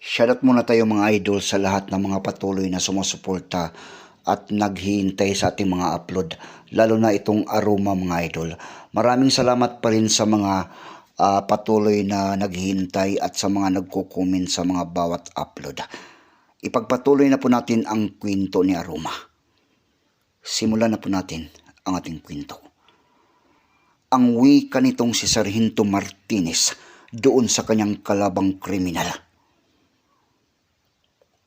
Shoutout muna tayo mga idol sa lahat ng mga patuloy na sumusuporta at naghihintay sa ating mga upload. Lalo na itong aroma mga idol. Maraming salamat pa rin sa mga ah, patuloy na naghihintay at sa mga nagko-comment sa mga bawat upload. Ipagpatuloy na po natin ang kwento ni Aroma. Simulan na po natin ang ating kwento. Ang wika nitong si Sargento Martinez doon sa kanyang kalabang kriminal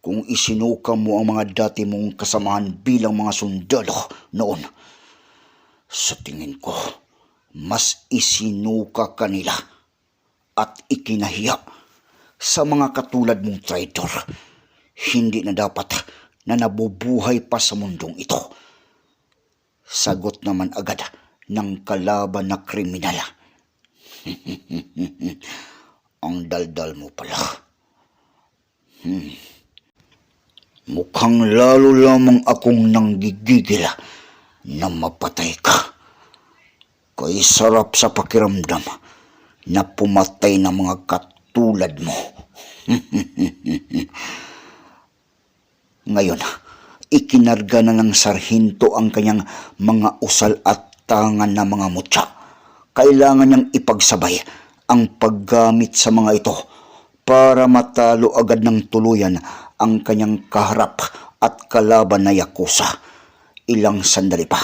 kung isinuka mo ang mga dati mong kasamahan bilang mga sundalo noon. Sa tingin ko, mas isinuka kanila at ikinahiya sa mga katulad mong traitor. Hindi na dapat na nabubuhay pa sa mundong ito. Sagot naman agad ng kalaban na kriminal. ang daldal mo pala. Mukhang lalo lamang akong nanggigigil na mapatay ka. Kay sarap sa pakiramdam na pumatay ng mga katulad mo. Ngayon, ikinarga na ng sarhinto ang kanyang mga usal at tangan na mga mutya. Kailangan niyang ipagsabay ang paggamit sa mga ito para matalo agad ng tuluyan ang kanyang kaharap at kalaban na Yakuza. Ilang sandali pa,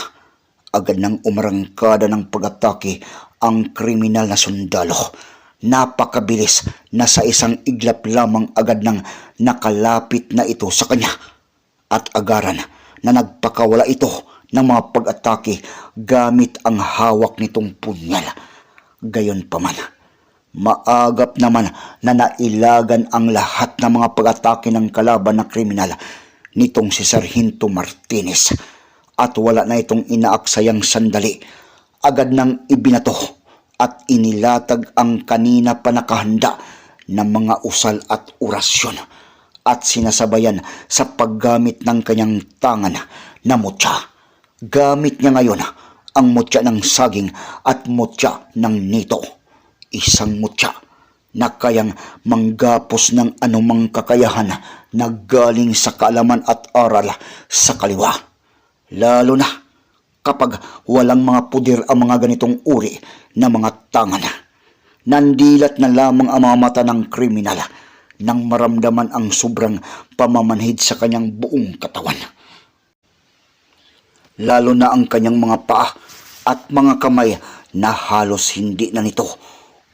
agad nang umarangkada ng pag-atake ang kriminal na sundalo. Napakabilis na sa isang iglap lamang agad nang nakalapit na ito sa kanya at agaran na nagpakawala ito ng mga pag-atake gamit ang hawak nitong punyal. Gayon pa man, maagap naman na nailagan ang lahat ng mga pag-atake ng kalaban na kriminal nitong si Sargento Martinez at wala na itong inaaksayang sandali. Agad nang ibinato at inilatag ang kanina pa nakahanda ng mga usal at orasyon at sinasabayan sa paggamit ng kanyang tangan na mutya. Gamit niya ngayon ang mutya ng saging at mutya ng nito. Isang mutya na kayang manggapos ng anumang kakayahan na galing sa kaalaman at aral sa kaliwa. Lalo na kapag walang mga pudir ang mga ganitong uri na mga tangan. Nandilat na lamang ang mga mata ng kriminal nang maramdaman ang sobrang pamamanhid sa kanyang buong katawan. Lalo na ang kanyang mga paa at mga kamay na halos hindi na nito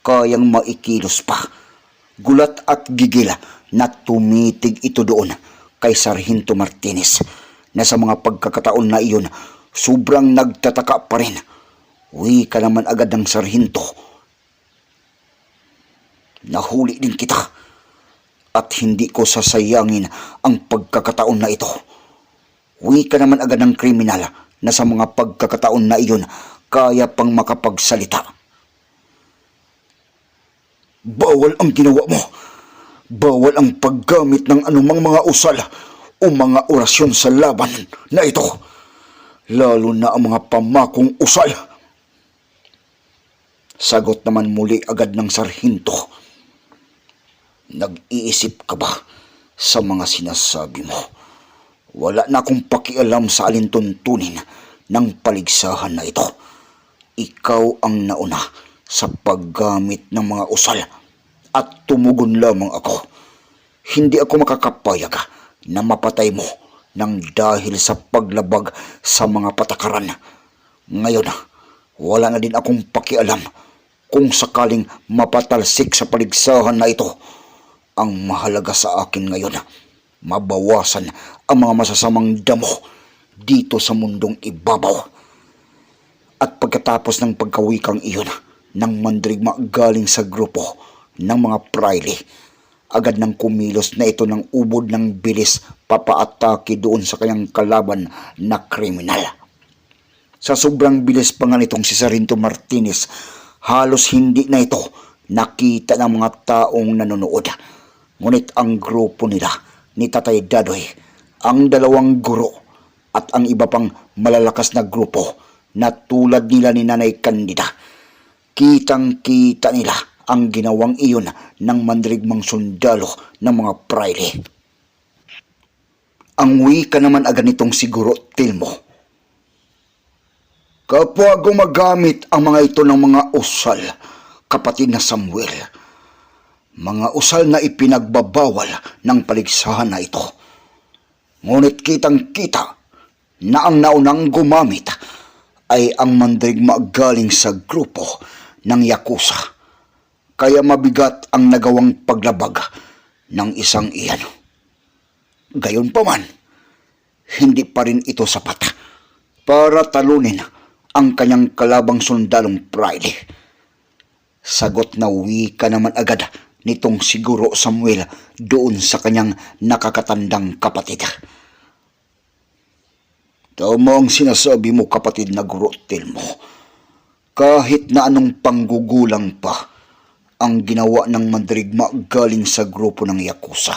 kayang maikilos pa. Gulat at gigil na tumitig ito doon kay Sargento Martinez na sa mga pagkakataon na iyon sobrang nagtataka pa rin. Uwi ka naman agad ng Sargento. Nahuli din kita at hindi ko sasayangin ang pagkakataon na ito. Uwi ka naman agad ng kriminal na sa mga pagkakataon na iyon kaya pang makapagsalita. Bawal ang ginawa mo. Bawal ang paggamit ng anumang mga usal o mga orasyon sa laban na ito. Lalo na ang mga pamakong usal. Sagot naman muli agad ng sarhinto. Nag-iisip ka ba sa mga sinasabi mo? Wala na akong pakialam sa alintuntunin ng paligsahan na ito. Ikaw ang nauna sa paggamit ng mga usal at tumugon lamang ako. Hindi ako makakapayag na mapatay mo nang dahil sa paglabag sa mga patakaran. Ngayon, wala na din akong pakialam kung sakaling mapatalsik sa paligsahan na ito. Ang mahalaga sa akin ngayon, mabawasan ang mga masasamang damo dito sa mundong ibabaw. At pagkatapos ng pagkawikang iyon ng mandirigma galing sa grupo ng mga praile, agad nang kumilos na ito ng ubod ng bilis papaatake doon sa kanyang kalaban na kriminal. Sa sobrang bilis pa nga nitong si Sarinto Martinez, halos hindi na ito nakita ng mga taong nanonood. Ngunit ang grupo nila ni Tatay Dadoy, ang dalawang guro at ang iba pang malalakas na grupo na tulad nila ni Nanay Candida, kitang-kita nila ang ginawang iyon ng mandirigmang sundalo ng mga praile. Ang wika naman agad nitong siguro Tilmo. Kapwa gumagamit ang mga ito ng mga usal, kapatid na Samuel. Mga usal na ipinagbabawal ng paligsahan na ito. Ngunit kitang kita na ang naunang gumamit ay ang mandirigma galing sa grupo ng Yakuza. Kaya mabigat ang nagawang paglabag ng isang iyan. Gayon pa man, hindi pa rin ito sapat para talunin ang kanyang kalabang sundalong Friday. Sagot na wika naman agad nitong siguro Samuel doon sa kanyang nakakatandang kapatid. Tama ang sinasabi mo kapatid na gurotil mo. Kahit na anong panggugulang pa ang ginawa ng mandirigma galing sa grupo ng Yakuza,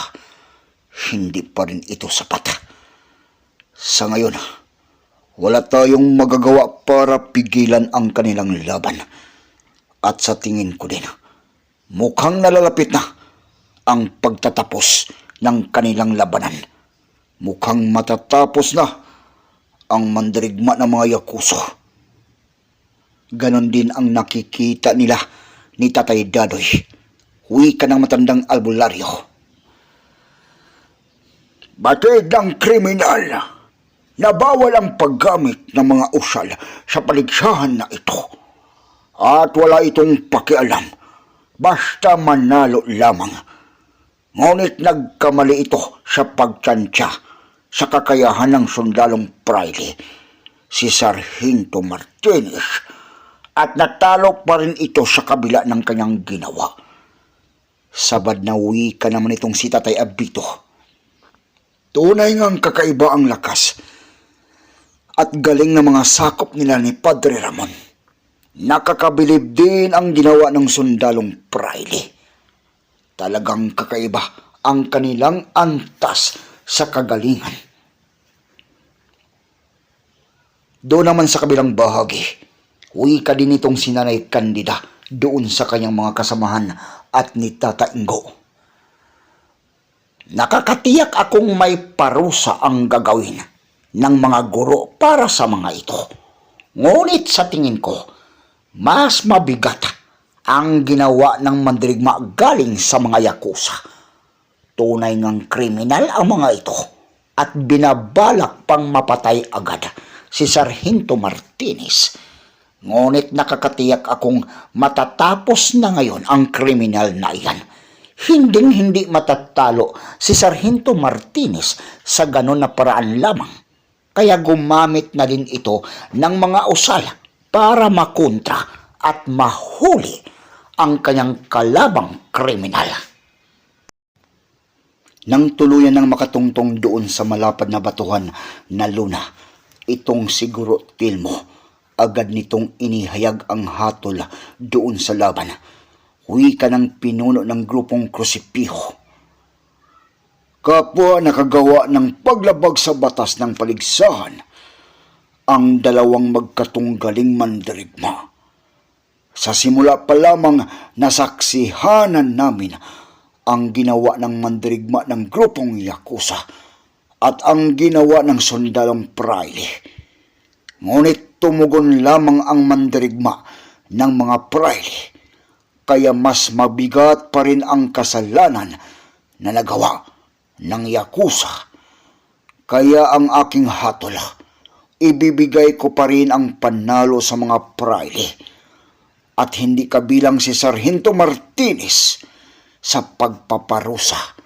hindi pa rin ito sapat. Sa ngayon, wala tayong magagawa para pigilan ang kanilang laban. At sa tingin ko din, mukhang nalalapit na ang pagtatapos ng kanilang labanan. Mukhang matatapos na ang mandirigma ng mga Yakuza. Ganon din ang nakikita nila ni Tatay Dadoy. Wika ng matandang albularyo. Batid ng kriminal na bawal ang paggamit ng mga usal sa paligsahan na ito. At wala itong pakialam. Basta manalo lamang. Ngunit nagkamali ito sa pagtansya sa kakayahan ng sundalong Priley, si Sargento Martinez, at natalo pa rin ito sa kabila ng kanyang ginawa. Sabad na wika naman itong si Tatay Abito. Tunay ngang kakaiba ang lakas at galing ng mga sakop nila ni Padre Ramon. Nakakabilib din ang ginawa ng sundalong Priley. Talagang kakaiba ang kanilang antas sa kagalingan. Doon naman sa kabilang bahagi, uwi ka din itong sinanay kandida doon sa kanyang mga kasamahan at ni Tata Ingo. Nakakatiyak akong may parusa ang gagawin ng mga guro para sa mga ito. Ngunit sa tingin ko, mas mabigat ang ginawa ng mandirigma galing sa mga yakuza. Tunay ngang kriminal ang mga ito at binabalak pang mapatay agad si Sargento Martinez. Ngunit nakakatiyak akong matatapos na ngayon ang kriminal na iyan. Hinding hindi matatalo si Sargento Martinez sa ganon na paraan lamang. Kaya gumamit na din ito ng mga usal para makontra at mahuli ang kanyang kalabang kriminal. Nang tuluyan ng makatungtong doon sa malapad na batuhan na luna, itong siguro Tilmo, agad nitong inihayag ang hatol doon sa laban. Uwi ka ng pinuno ng grupong Crucipijo. Kapwa nakagawa ng paglabag sa batas ng paligsahan, ang dalawang magkatunggaling mandirigma. Sa simula pa lamang nasaksihanan namin ang ginawa ng mandirigma ng grupong Yakuza at ang ginawa ng sundalong Priley. Ngunit tumugon lamang ang mandirigma ng mga Priley kaya mas mabigat pa rin ang kasalanan na nagawa ng Yakuza. Kaya ang aking hatol, ibibigay ko pa rin ang panalo sa mga Priley at hindi kabilang si Sargento Martinez sa pagpaparusa.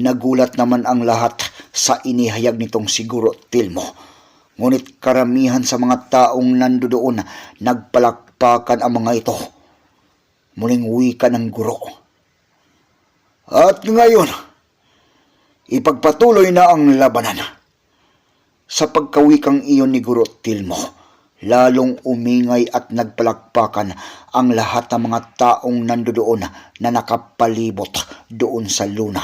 Nagulat naman ang lahat sa inihayag nitong siguro Tilmo. Ngunit karamihan sa mga taong nandoon nagpalakpakan ang mga ito. Muling wika ng guro. At ngayon, ipagpatuloy na ang labanan. Sa pagkawikang iyon ni Guro Tilmo, lalong umingay at nagpalakpakan ang lahat ng mga taong nandoon na nakapalibot doon sa luna.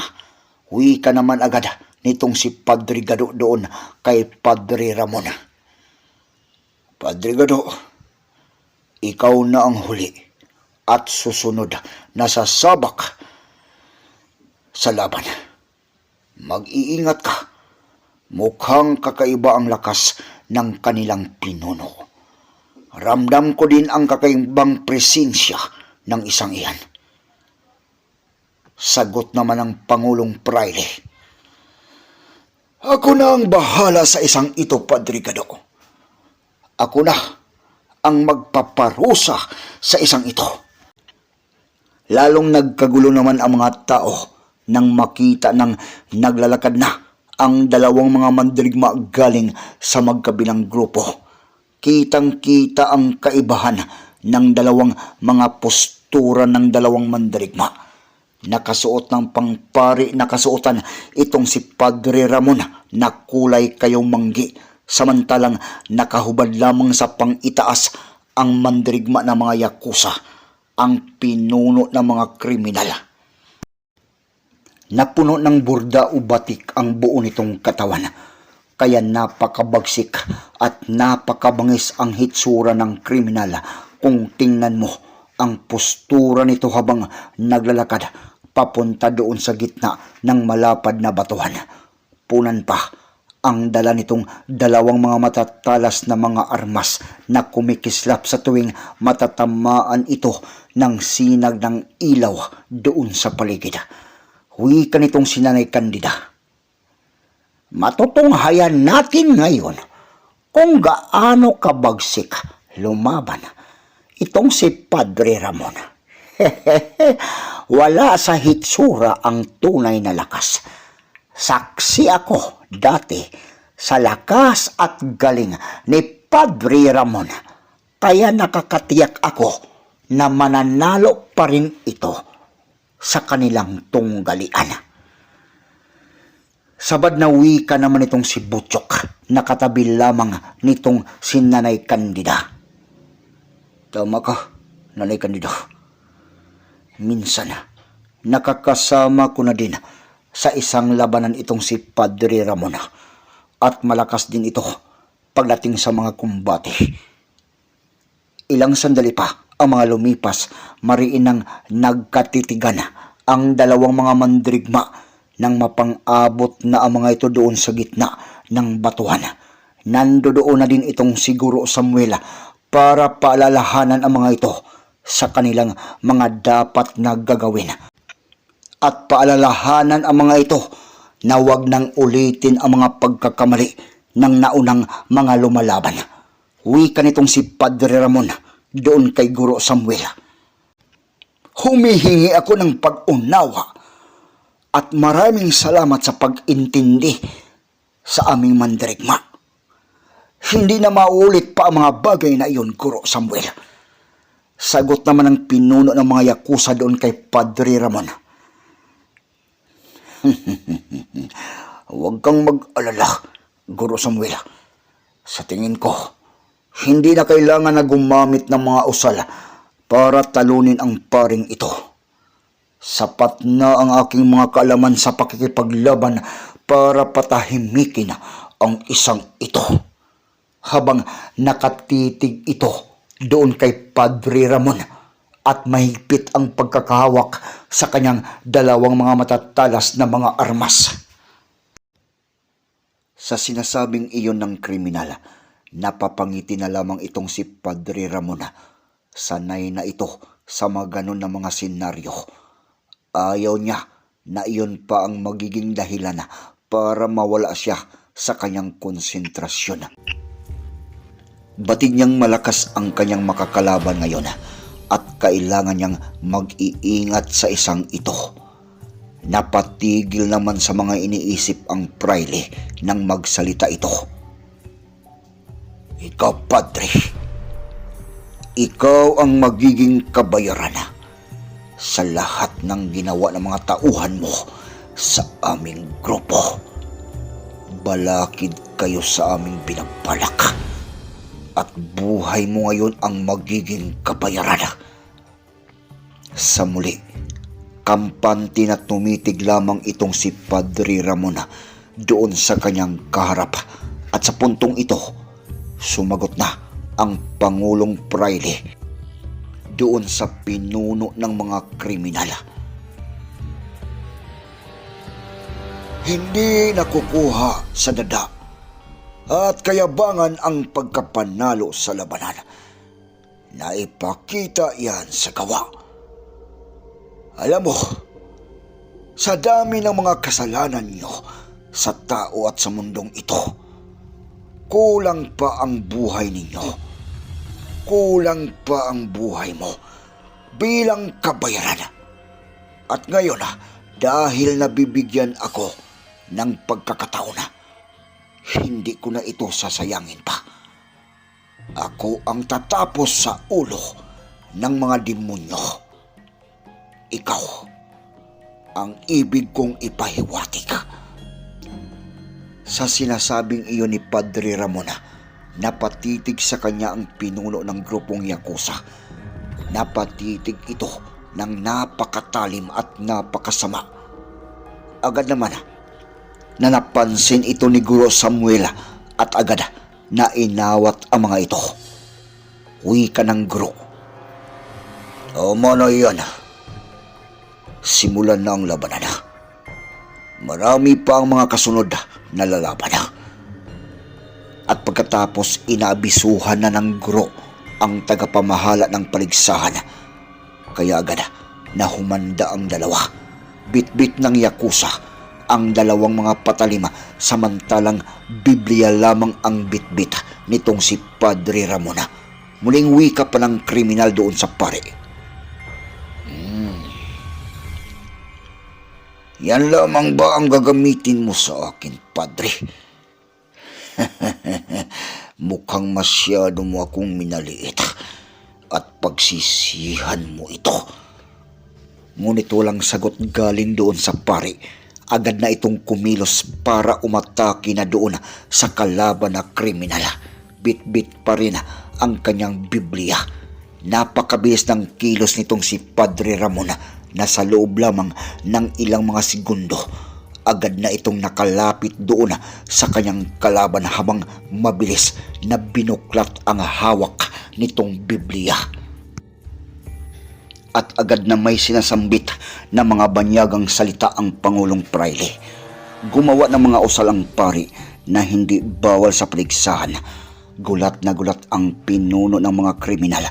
Wika naman agad nitong si Padre Gado doon kay Padre Ramon. Padre Gado, ikaw na ang huli at susunod na sasabak sa laban. Mag-iingat ka. Mukhang kakaiba ang lakas ng kanilang pinuno. Ramdam ko din ang kakaibang presensya ng isang iyan. Sagot naman ng Pangulong Praile. Ako na ang bahala sa isang ito, Padre Gado. Ako na ang magpaparusa sa isang ito. Lalong nagkagulo naman ang mga tao nang makita ng naglalakad na ang dalawang mga mandirigma galing sa magkabilang grupo. Kitang-kita ang kaibahan ng dalawang mga postura ng dalawang mandirigma. Nakasuot ng pangpari na kasuotan itong si Padre Ramon na kulay kayong manggi. Samantalang nakahubad lamang sa pangitaas ang mandirigma ng mga yakuza, ang pinuno ng mga kriminal. Napuno ng burda o batik ang buo nitong katawan, kaya napakabagsik at napakabangis ang hitsura ng kriminal kung tingnan mo ang postura nito habang naglalakad papunta doon sa gitna ng malapad na batuhan. Punan pa ang dala nitong dalawang mga matatalas na mga armas na kumikislap sa tuwing matatamaan ito ng sinag ng ilaw doon sa paligid. Huwi ka nitong sinanay kandida. Matutunghayan natin ngayon kung gaano kabagsik lumaban itong si Padre Ramon. Wala sa hitsura ang tunay na lakas. Saksi ako dati sa lakas at galing ni Padre Ramon. Kaya nakakatiyak ako na mananalo pa rin ito sa kanilang tunggalian. Sabad na wika naman itong si Butchok, nakatabi lamang nitong si Nanay Kandida. Tama ka, Nanay Kandida. Minsan, nakakasama ko na din sa isang labanan itong si Padre Ramon at malakas din ito pagdating sa mga kumbate. Ilang sandali pa ang mga lumipas, mariin nang nagkatitigan ang dalawang mga mandrigma nang mapang-abot na ang mga ito doon sa gitna ng batuhan. Nandoon na din itong siguro Samuel para paalalahanan ang mga ito sa kanilang mga dapat na gagawin. At paalalahanan ang mga ito na huwag nang ulitin ang mga pagkakamali ng naunang mga lumalaban. Wika nitong si Padre Ramon doon kay Guro Samuel. Humihingi ako ng pag-unawa at maraming salamat sa pag-intindi sa aming mandirigma. Hindi na maulit pa ang mga bagay na iyon, Guro Samuel. Sagot naman ng pinuno ng mga yakuza doon kay Padre Ramon. Huwag kang mag-alala, Guro Samuel. Sa tingin ko, hindi na kailangan na gumamit ng mga usal para talunin ang paring ito. Sapat na ang aking mga kaalaman sa pakikipaglaban para patahimikin ang isang ito. Habang nakatitig ito doon kay Padre Ramon at mahigpit ang pagkakahawak sa kanyang dalawang mga matatalas na mga armas. Sa sinasabing iyon ng kriminal, napapangiti na lamang itong si Padre Ramon. Sanay na ito sa mga ganun na mga senaryo. Ayaw niya na iyon pa ang magiging dahilan para mawala siya sa kanyang konsentrasyon. Batid niyang malakas ang kanyang makakalaban ngayon at kailangan niyang mag-iingat sa isang ito. Napatigil naman sa mga iniisip ang Prile nang magsalita ito. Ikaw, Padre. Ikaw ang magiging kabayaran sa lahat ng ginawa ng mga tauhan mo sa aming grupo. Balakid kayo sa aming pinagbalak at buhay mo ngayon ang magiging kabayaran. Sa muli, kampante na tumitig lamang itong si Padre Ramon doon sa kanyang kaharap at sa puntong ito, sumagot na ang Pangulong Praile. doon sa pinuno ng mga kriminal. Hindi nakukuha sa dada at kayabangan ang pagkapanalo sa labanan. Naipakita yan sa gawa. Alam mo, sa dami ng mga kasalanan nyo sa tao at sa mundong ito, kulang pa ang buhay ninyo. Kulang pa ang buhay mo bilang kabayaran. At ngayon, ah, dahil nabibigyan ako ng pagkakataon na hindi ko na ito sasayangin pa. Ako ang tatapos sa ulo ng mga demonyo. Ikaw ang ibig kong ipahiwatig. Sa sinasabing iyon ni Padre Ramona, napatitig sa kanya ang pinuno ng grupong Yakuza. Napatitig ito ng napakatalim at napakasama. Agad naman na napansin ito ni Guro Samuel at agad na inawat ang mga ito. Uwi ka ng guro. O mono yun. Simulan na ang labanan. Marami pa ang mga kasunod na lalaban. At pagkatapos inabisuhan na ng guro ang tagapamahala ng paligsahan. Kaya agad na humanda ang dalawa. Bit-bit ng Yakuza ang dalawang mga patalima samantalang Biblia lamang ang bitbit nitong si Padre Ramona. Muling wika pa ng kriminal doon sa pare. Hmm. Yan lamang ba ang gagamitin mo sa akin, Padre? Mukhang masyado mo akong minaliit at pagsisihan mo ito. Ngunit walang sagot galing doon sa pare. Agad na itong kumilos para umatake na doon sa kalaban na kriminal. Bit-bit pa rin ang kanyang Biblia. Napakabilis ng kilos nitong si Padre Ramon na sa loob lamang ng ilang mga segundo. Agad na itong nakalapit doon sa kanyang kalaban habang mabilis na binuklat ang hawak nitong Biblia at agad na may sinasambit na mga banyagang salita ang Pangulong Praile. Gumawa ng mga usal ang pari na hindi bawal sa paligsahan. Gulat na gulat ang pinuno ng mga kriminal.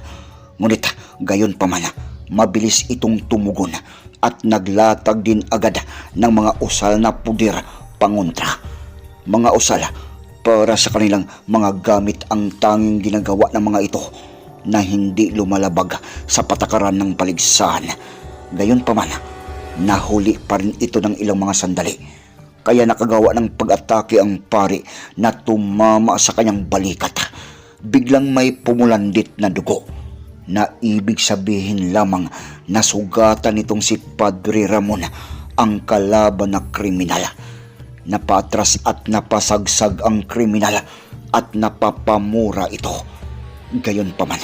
Ngunit gayon pa man, mabilis itong tumugon at naglatag din agad ng mga usal na pudir pangontra. Mga usal para sa kanilang mga gamit ang tanging ginagawa ng mga ito na hindi lumalabag sa patakaran ng paligsahan. Gayon pa man, nahuli pa rin ito ng ilang mga sandali. Kaya nakagawa ng pag-atake ang pari na tumama sa kanyang balikat. Biglang may pumulandit na dugo na ibig sabihin lamang na sugatan nitong si Padre Ramon ang kalaban na kriminal. Napatras at napasagsag ang kriminal at napapamura ito. Gayon pa man,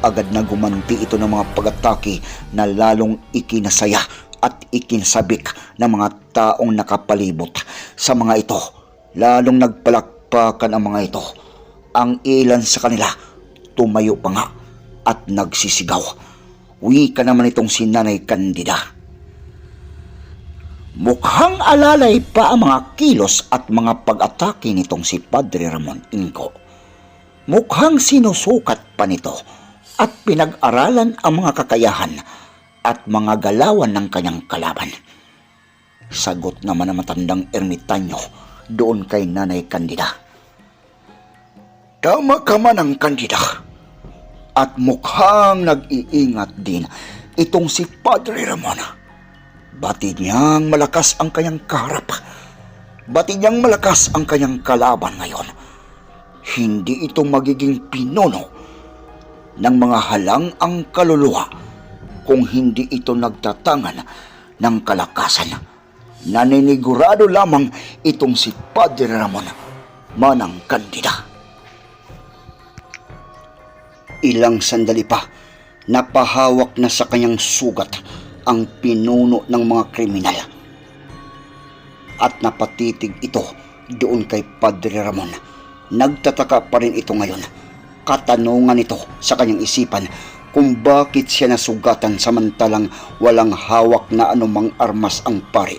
agad na gumanti ito ng mga pag-atake na lalong ikinasaya at ikinsabik ng mga taong nakapalibot sa mga ito. Lalong nagpalakpakan ang mga ito. Ang ilan sa kanila tumayo pa nga at nagsisigaw. Uwi ka naman itong si Nanay Candida. Mukhang alalay pa ang mga kilos at mga pag-atake nitong si Padre Ramon Ingo. Mukhang sinusukat pa nito at pinag-aralan ang mga kakayahan at mga galawan ng kanyang kalaban. Sagot naman ng matandang ermitanyo doon kay Nanay Candida. Tama ka man ang kandida. At mukhang nag-iingat din itong si Padre Ramon. Batid niyang malakas ang kanyang kaharap. Batid niyang malakas ang kanyang kalaban ngayon hindi ito magiging pinuno ng mga halang ang kaluluwa kung hindi ito nagtatangan ng kalakasan. Naninigurado lamang itong si Padre Ramon manang kandida. Ilang sandali pa, napahawak na sa kanyang sugat ang pinuno ng mga kriminal. At napatitig ito doon kay Padre Ramon Nagtataka pa rin ito ngayon. Katanungan ito sa kanyang isipan kung bakit siya nasugatan samantalang walang hawak na anumang armas ang pari,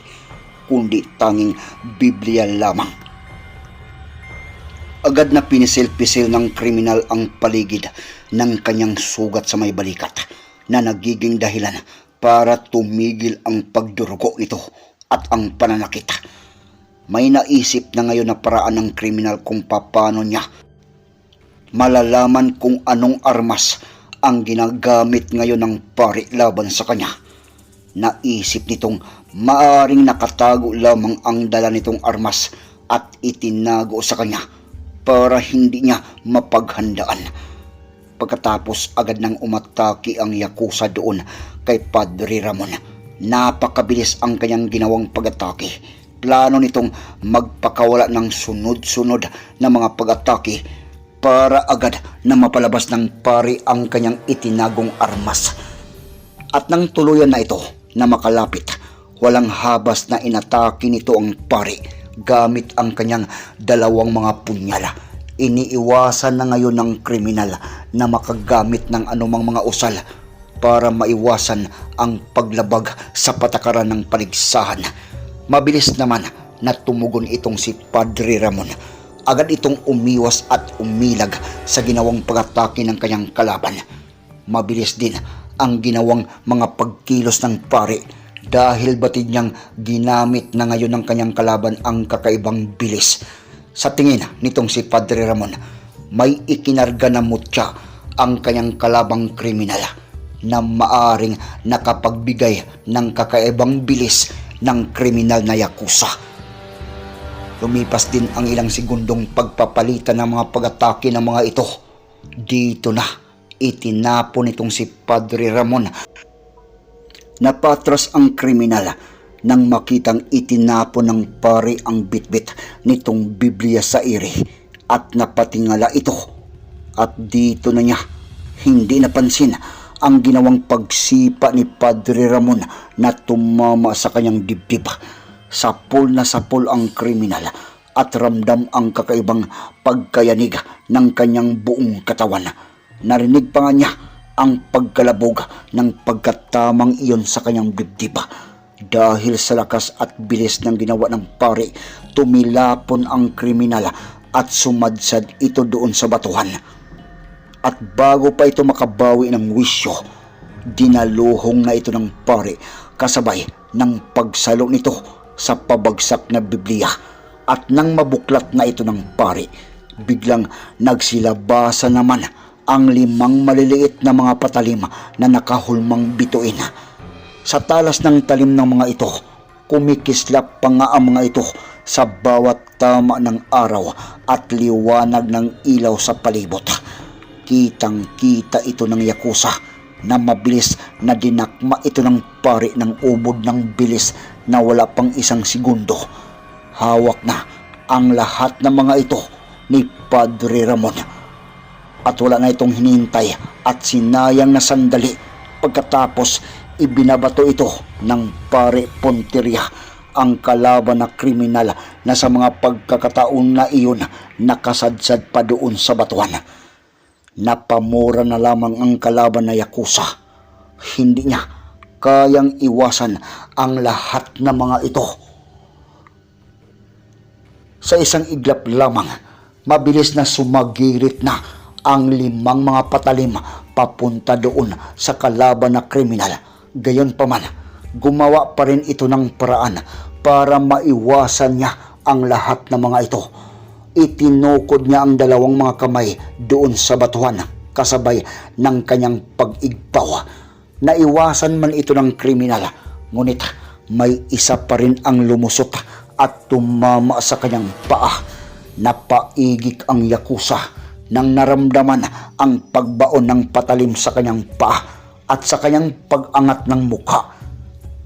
kundi tanging Biblia lamang. Agad na pinisil-pisil ng kriminal ang paligid ng kanyang sugat sa may balikat na nagiging dahilan para tumigil ang pagdurugo nito at ang pananakit. May naisip na ngayon na paraan ng kriminal kung paano niya malalaman kung anong armas ang ginagamit ngayon ng pari laban sa kanya. Naisip nitong maaring nakatago lamang ang dala nitong armas at itinago sa kanya para hindi niya mapaghandaan. Pagkatapos agad nang umatake ang Yakuza doon kay Padre Ramon. Napakabilis ang kanyang ginawang pag-atake. Plano nitong magpakawala ng sunod-sunod na mga pag-atake para agad na mapalabas ng pari ang kanyang itinagong armas. At nang tuluyan na ito na makalapit, walang habas na inatake nito ang pari gamit ang kanyang dalawang mga punyala. Iniiwasan na ngayon ng kriminal na makagamit ng anumang mga usal para maiwasan ang paglabag sa patakaran ng paligsahan. Mabilis naman na tumugon itong si Padre Ramon. Agad itong umiwas at umilag sa ginawang pag-atake ng kanyang kalaban. Mabilis din ang ginawang mga pagkilos ng pare dahil batid niyang ginamit na ngayon ng kanyang kalaban ang kakaibang bilis. Sa tingin nitong si Padre Ramon, may ikinarga na mutya ang kanyang kalabang kriminal na maaring nakapagbigay ng kakaibang bilis ng kriminal na yakuza. Lumipas din ang ilang segundong pagpapalitan ng mga pag-atake ng mga ito. Dito na, itinapon itong si Padre Ramon. Napatras ang kriminal nang makitang itinapon ng pare ang bitbit nitong Biblia sa iri at napatingala ito. At dito na niya hindi napansin ang ginawang pagsipa ni Padre Ramon na tumama sa kanyang dibdib. Sapol na sapol ang kriminal at ramdam ang kakaibang pagkayanig ng kanyang buong katawan. Narinig pa nga niya ang pagkalabog ng pagkatamang iyon sa kanyang dibdib. Dahil sa lakas at bilis ng ginawa ng pare, tumilapon ang kriminal at sumadsad ito doon sa batuhan. At bago pa ito makabawi ng wisyo, dinaluhong na ito ng pare kasabay ng pagsalo nito sa pabagsak na Biblia. At nang mabuklat na ito ng pare, biglang nagsilabasa naman ang limang maliliit na mga patalim na nakahulmang bituin. Sa talas ng talim ng mga ito, kumikislap pa nga ang mga ito sa bawat tama ng araw at liwanag ng ilaw sa palibot. Kitang kita ito ng Yakuza na mabilis na dinakma ito ng pare ng ubod ng bilis na wala pang isang segundo. Hawak na ang lahat ng mga ito ni Padre Ramon. At wala na itong hinihintay at sinayang na sandali pagkatapos ibinabato ito ng pare Ponteria ang kalaban na kriminal na sa mga pagkakataon na iyon nakasadsad pa doon sa batuhan. Napamura na lamang ang kalaban na Yakuza. Hindi niya kayang iwasan ang lahat ng mga ito. Sa isang iglap lamang, mabilis na sumagirit na ang limang mga patalim papunta doon sa kalaban na kriminal. Gayon pa man, gumawa pa rin ito ng paraan para maiwasan niya ang lahat ng mga ito. Itinukod niya ang dalawang mga kamay doon sa batuhan kasabay ng kanyang pag-igpaw. Naiwasan man ito ng kriminal, ngunit may isa pa rin ang lumusot at tumama sa kanyang paa. Napaigik ang yakusa nang naramdaman ang pagbaon ng patalim sa kanyang paa at sa kanyang pag-angat ng mukha.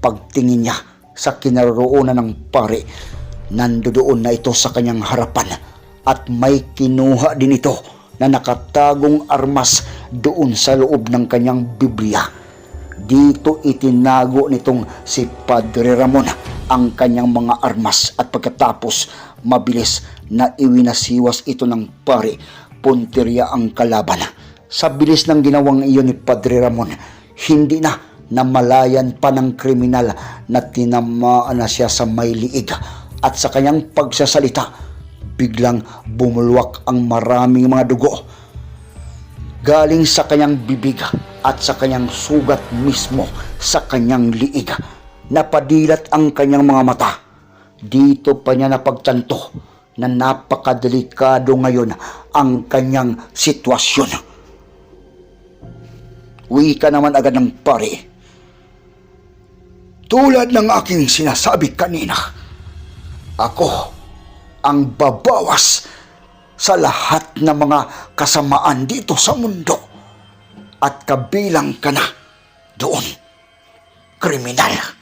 Pagtingin niya sa kinaroroonan ng pare, nandoon na ito sa kanyang harapan at may kinuha din ito na nakatagong armas doon sa loob ng kanyang Biblia. Dito itinago nitong si Padre Ramon ang kanyang mga armas at pagkatapos mabilis na iwinasiwas ito ng pare punteriya ang kalaban. sa bilis ng ginawang iyon ni Padre Ramon, hindi na namalayan pa ng kriminal na tinamaan na siya sa may liig at sa kanyang pagsasalita, biglang bumulwak ang maraming mga dugo galing sa kanyang bibig at sa kanyang sugat mismo sa kanyang liig. Napadilat ang kanyang mga mata. Dito pa niya napagtanto na napakadelikado ngayon ang kanyang sitwasyon. Uwi ka naman agad ng pare. Tulad ng aking sinasabi kanina, ako ang babawas sa lahat ng mga kasamaan dito sa mundo at kabilang ka na doon, kriminal.